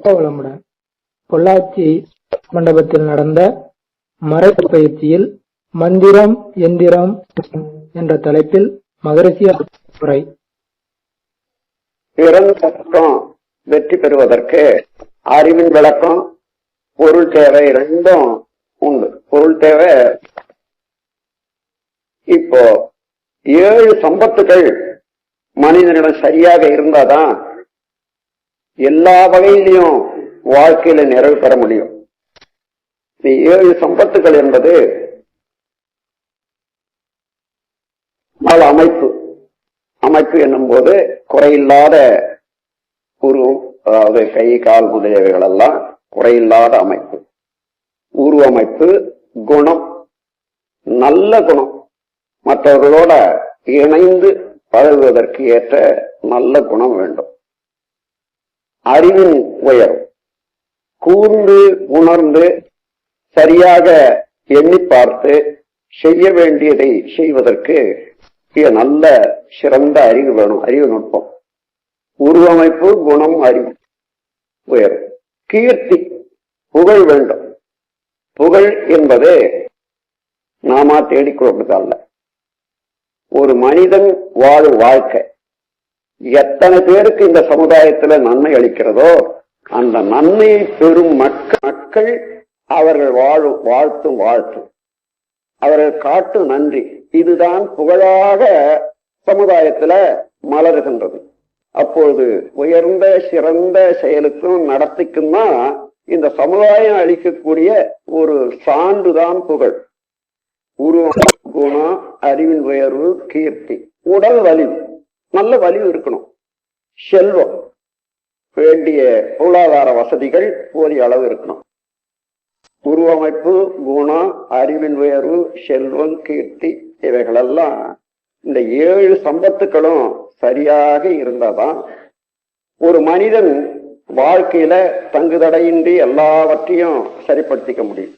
வளமுடன் பொள்ளாச்சி மண்டபத்தில் நடந்த மறைப்பு பயிற்சியில் மந்திரம் எந்திரம் என்ற தலைப்பில் மகரிஷி உரை. வெற்றி பெறுவதற்கு அறிவின் விளக்கம் பொருள் தேவை ரெண்டும் உண்டு. பொருள் தேவை இப்போ ஏழு சம்பத்துகள் மனிதனிடம் சரியாக இருந்தாதான் எல்லா வகையிலையும் வாழ்க்கையில நிறைவு பெற முடியும். இந்த ஏழு சம்பத்துகள் என்பது நாலு அமைப்பு. அமைப்பு என்னும் போது குறையில்லாத உருவம் அதாவது கை கால் முதலியவைகள் எல்லாம் குறையில்லாத அமைப்பு. உருவமைப்பு குணம் நல்ல குணம். மற்றவர்களோட இணைந்து பழகுவதற்கு ஏற்ற நல்ல குணம் வேண்டும். அறிவின் உயரும். கூர்ந்து உணர்ந்து சரியாக எண்ணி பார்த்து செய்ய வேண்டியதை செய்வதற்கு நல்ல சிறந்த அறிவு வேணும். அறிவு நுட்பம். உருவமைப்பு குணம் அறிவு உயரும். கீர்த்தி புகழ் வேண்டும். புகழ் என்பது நாமா தேடிக்கொள்வதல்ல ஒரு மனிதன் வாழும் வாழ்க்கை எத்தனை பேருக்கு இந்த சமுதாயத்துல நன்மை அளிக்கிறதோ அந்த நன்மையை பெறும் மக்கள் மக்கள் அவர்கள் வாழும் வாழ்த்தும் வாழ்த்து. அவர்கள் காட்டும் நன்றி. இதுதான் புகழாக சமுதாயத்துல மலருகின்றது. அப்பொழுது உயர்ந்த சிறந்த செயலுக்கும் நடத்திக்கும் தான் இந்த சமுதாயம் அளிக்கக்கூடிய ஒரு சான்றுதான் புகழ். உருவம் குணம் அறிவின் உயர்வு கீர்த்தி உடல் வலிவு நல்ல வலிவு இருக்கணும். செல்வம் வேண்டிய பொருளாதார வசதிகள் போதிய அளவு இருக்கணும். உருவமைப்பு குணம் அறிவின் உயர்வு செல்வம் கீர்த்தி இவைகளெல்லாம் இந்த ஏழு சம்பத்துக்களும் சரியாக இருந்தாதான் ஒரு மனிதன் வாழ்க்கையில தங்குதடையின்றி எல்லாவற்றையும் சரிப்படுத்திக்க முடியும்.